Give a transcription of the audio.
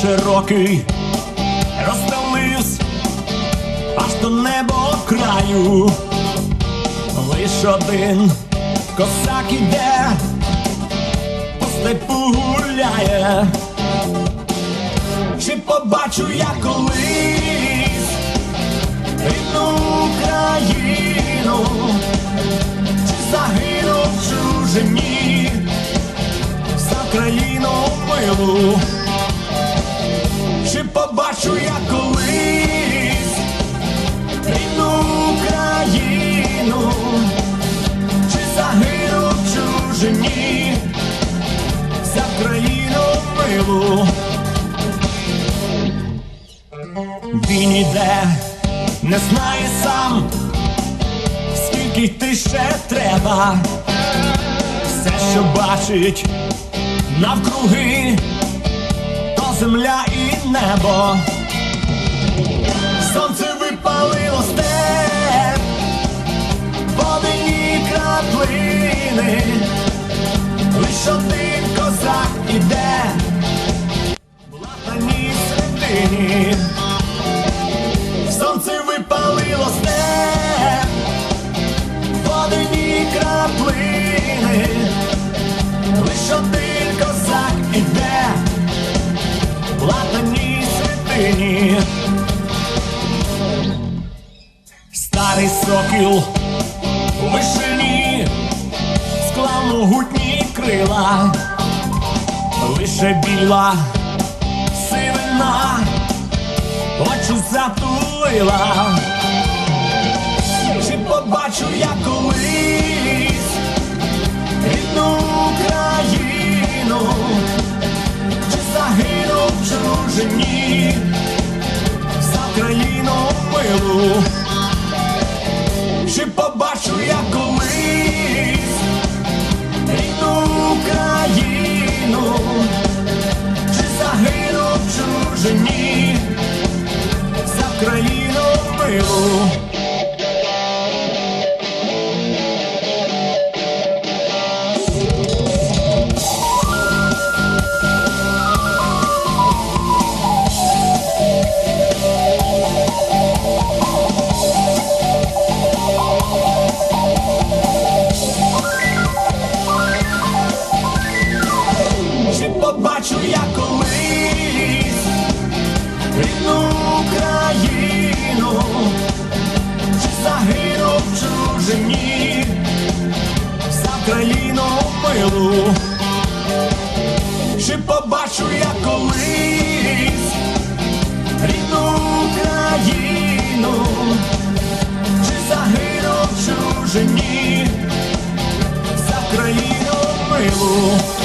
широкий, розстелився аж до неба краю. Лиш один косак іде, по степу гуляє. Чи побачу я колись рідну Україну, чи загину в чужині за країну милу, побачу я колись рідну Україну, чи загину в чужині? За країну милу. Він іде, не знає сам, скільки йти ще треба, все, що бачить навкруги, земля і небо. Сонце випалило степ, водені краплини, лиш один козак іде, в латаній середині. Святині. Старий сокіл у вишині склав могутні крила, лише біла сивина очі затулила. Милу, чи побачу я колись рідну Україну, чи загину в чужині за країну милу. Побачу я колись рідну Україну, чи загину в чужині? За країну милу, чи побачу я колись рідну Україну, чи загину в чужині? За країну милу.